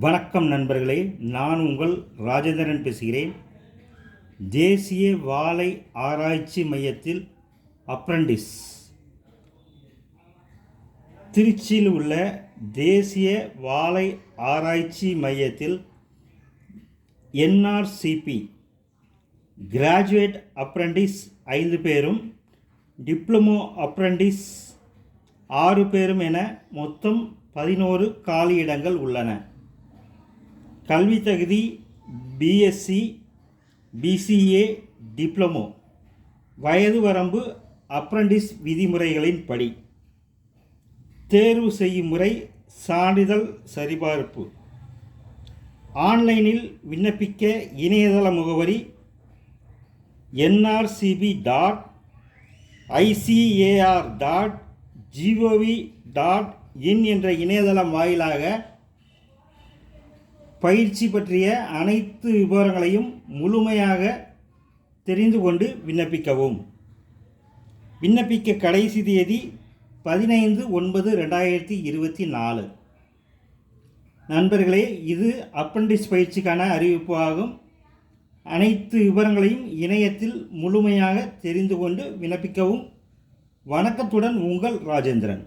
வணக்கம் நண்பர்களே நான் உங்கள் ராஜேந்திரன் பேசுகிறேன். தேசிய வாழை ஆராய்ச்சி மையத்தில் அப்ரண்டிஸ் திருச்சியில் உள்ள தேசிய வாழை ஆராய்ச்சி மையத்தில் என்ஆர்சிபி கிராஜுவேட் அப்ரண்டிஸ் ஐந்து பேரும் டிப்ளமோ அப்ரண்டிஸ் ஆறு பேரும் என மொத்தம் பதினோரு காலியிடங்கள் உள்ளன. கல்வி தகுதி பிஎஸ்சி பிசிஏ டிப்ளமோ வயது வரம்பு அப்ரண்டிஸ் விதிமுறைகளின் படி. தேர்வு செய்யும் முறை சான்றிதழ் சரிபார்ப்பு. ஆன்லைனில் விண்ணப்பிக்க இணையதள முகவரி NRCP dot ICAR dot GOV dot in என்ற இணையதளம் வாயிலாக பயிற்சி பற்றிய அனைத்து விவரங்களையும் முழுமையாக தெரிந்து கொண்டு விண்ணப்பிக்கவும். விண்ணப்பிக்க கடைசி தேதி பதினைந்து ஒன்பது ரெண்டாயிரத்தி இருபத்தி நாலு. நண்பர்களே இது அப்பண்டிஸ் பயிற்சிக்கான அறிவிப்பு ஆகும் அனைத்து விவரங்களையும் இணையத்தில் முழுமையாக தெரிந்து கொண்டு விண்ணப்பிக்கவும். வணக்கத்துடன் உங்கள் ராஜேந்திரன்.